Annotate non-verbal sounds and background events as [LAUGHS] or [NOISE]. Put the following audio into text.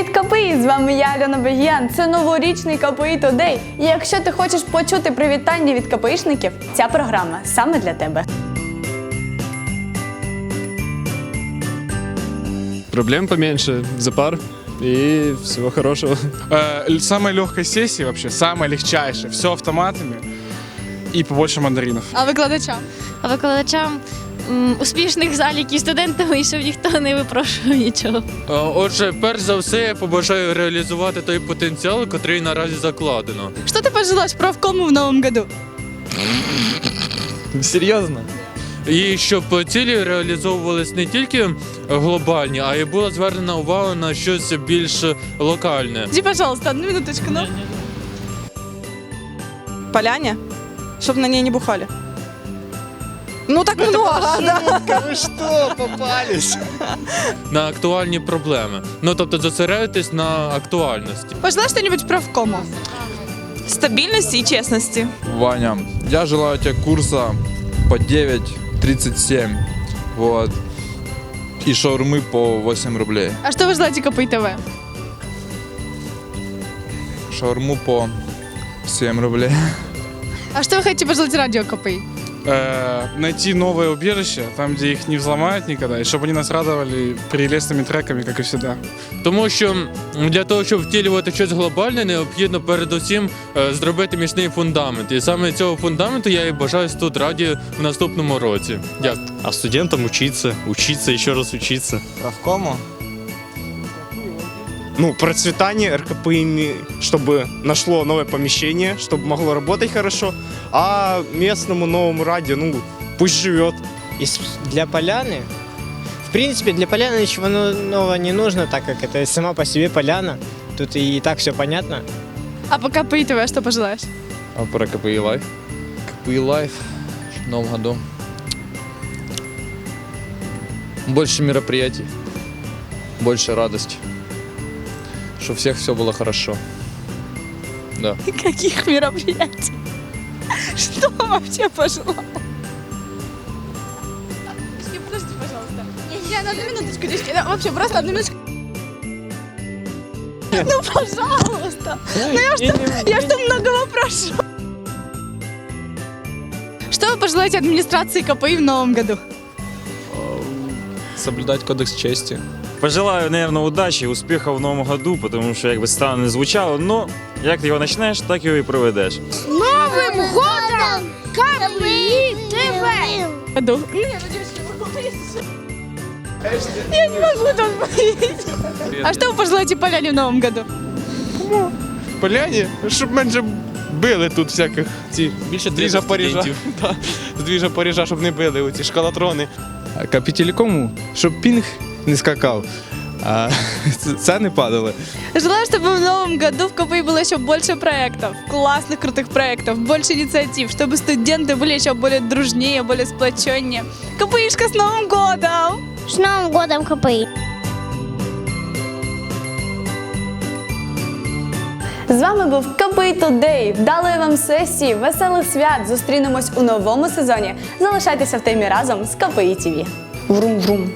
Привіт, КПІ! З вами я, Альона Бегіян. Це новорічний КПІ Тодей. І якщо ти хочеш почути привітання від КПІшників, ця програма саме для тебе. Проблем поменьше, запар и всего хорошего. Э, самой легкой сессии вообще, самой легчайшей. Все автоматами и побольше мандаринов. А викладачам? А викладачам м, успішних заліків студентами, і щоб ніхто не випрошував нічого. Е, Отже, перш за все, я побажаю реалізувати той потенціал, який наразі закладено. Що ти пожелаєш правкому в новому году? Серьезно? І щоб цілі реалізовувались не тільки глобальні, а й була звернена увага на щось більш локальне. Ді, пожалуйста, одну минуточку. Ну. поляне, чтобы на ней не бухали. Ну так много, да. Вы что, попались? на актуальні проблеми. Ну тобто зосередитись на актуальності. Пожелай что-нибудь правкому. Стабильности и честности. Ваня, я желаю тебе курса по 9.37, вот, и шаурмы по 8 рублей. А що ви желаєте КПІ ТВ? Шаурму по 7 рублей. А що ви хочете пожелати радіо КПІ? Э, найти новое убежище, там, где их не взломают никогда, и чтобы они нас радовали прелестными треками, как и всегда. Тому що м, для того, щоб втілювати щось глобальне, необхідно передусім е, зробити міцний фундамент. І саме цього фундаменту я і бажаю тут раді в наступному році. Дякую. А студентам учиться, учиться, еще раз учиться. Правкому? Ну, процветание РКПИ, чтобы нашло новое помещение, чтобы могло работать хорошо, а местному новому радио, ну, пусть живет. Из- для поляны, в принципе, для поляны ничего но- нового не нужно, так как это сама по себе поляна. Тут и так все понятно. А по КПІ ТВ що пожелаєш? А про КПИ Лайф? КПИ Лайф в новом году. Больше мероприятий, больше радости. Чтобы у всех все было хорошо. Да. [LAUGHS] Каких мероприятий? Что вообще пожелал? Подожди, пожалуйста. Я на одну минуточку, девочки. Вообще, просто одну минуточку. Ну, пожалуйста. Ну, я что, я что многого прошу. Что вы пожелаете администрации КПИ в новом году? Соблюдать кодекс чести. Пожелаю, наверное, удачи, успехов в новом году, потому что, как бы странно не звучало, но як ти його почнеш, так його і проведеш. Новим годом КПІ ТВ! году. Нет, ну, девочки, вы Я не могу тут быть. А что вы пожелаете поляне в новом году? Поляне, щоб менше били тут всяких ці Більше двіжа Парижа. Да, [LAUGHS] з двіжа Парижа, щоб не били оці шкалатрони. Капітелікому, щоб пінг не скакав, а [LAUGHS] ціни падали. Желаю, чтобы в новом году в КПИ было еще больше проектов, классных, крутых проектов, больше инициатив, чтобы студенты были еще более дружнее, более сплоченнее. КПИшка с Новым годом! З Новим годом КПІ! З вами був КПИ Тодей. Вдалої вам сесії, веселих свят. Зустрінемось у новому сезоні. Залишайтеся в темі разом з КПІ ТВ. Врум-врум.